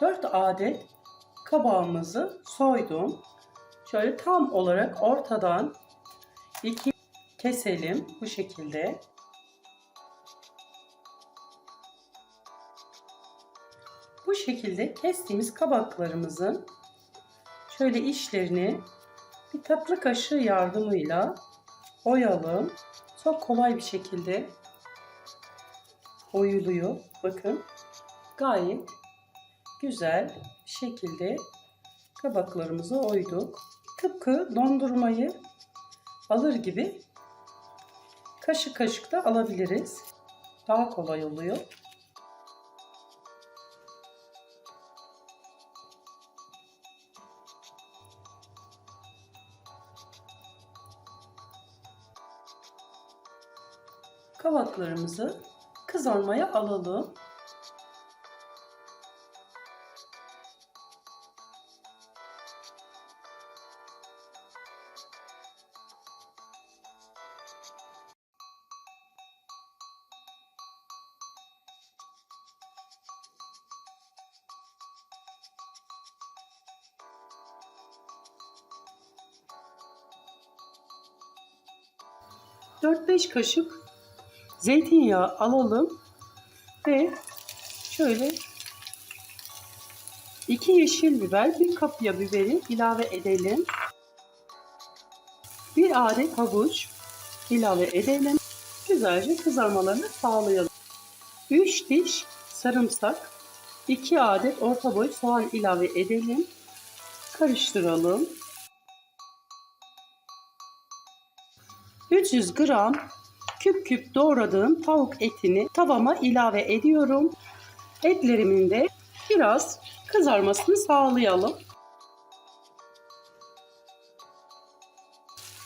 4 adet kabağımızı soydum. Şöyle tam olarak ortadan iki keselim bu şekilde. Bu şekilde kestiğimiz kabaklarımızın şöyle içlerini bir tatlı kaşığı yardımıyla oyalım. Çok kolay bir şekilde oyuluyor. Bakın gayet güzel şekilde kabaklarımızı oyduk. Tıpkı dondurmayı alır gibi kaşık kaşık da alabiliriz. Daha kolay oluyor. Kabaklarımızı kızarmaya alalım. Dört beş kaşık zeytinyağı alalım ve şöyle iki yeşil biber, bir kapya biberi ilave edelim. Bir adet havuç ilave edelim. Güzelce kızarmalarını sağlayalım. 3 diş sarımsak, 2 adet orta boy soğan ilave edelim. Karıştıralım. 300 gram küp küp doğradığım tavuk etini tavama ilave ediyorum. Etlerimin de biraz kızarmasını sağlayalım.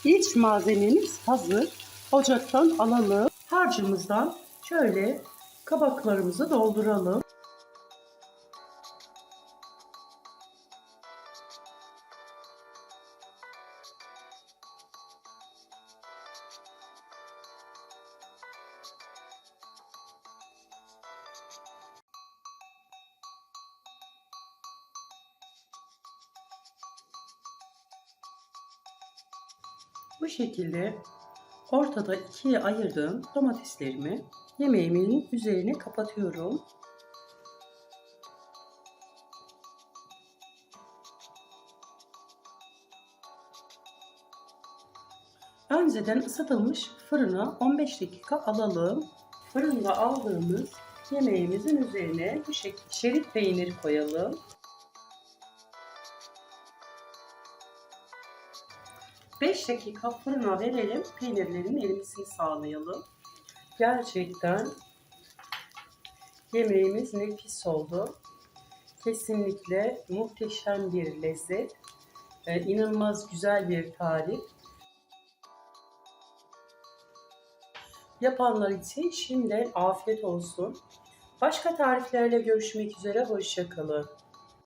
İç malzememiz hazır. Ocaktan alalım. Harcımızdan şöyle kabaklarımızı dolduralım. Bu şekilde ortada ikiye ayırdığım domateslerimi yemeğimin üzerine kapatıyorum. Önceden ısıtılmış fırına 15 dakika alalım. Fırında aldığımız yemeğimizin üzerine bu şekilde şerit peyniri koyalım. 5 dakika fırına verelim. Peynirlerin erimesini sağlayalım. Gerçekten yemeğimiz nefis oldu. Kesinlikle muhteşem bir lezzet. Ee, inanılmaz güzel bir tarif. Yapanlar için şimdiden afiyet olsun. Başka tariflerle görüşmek üzere. Hoşçakalın.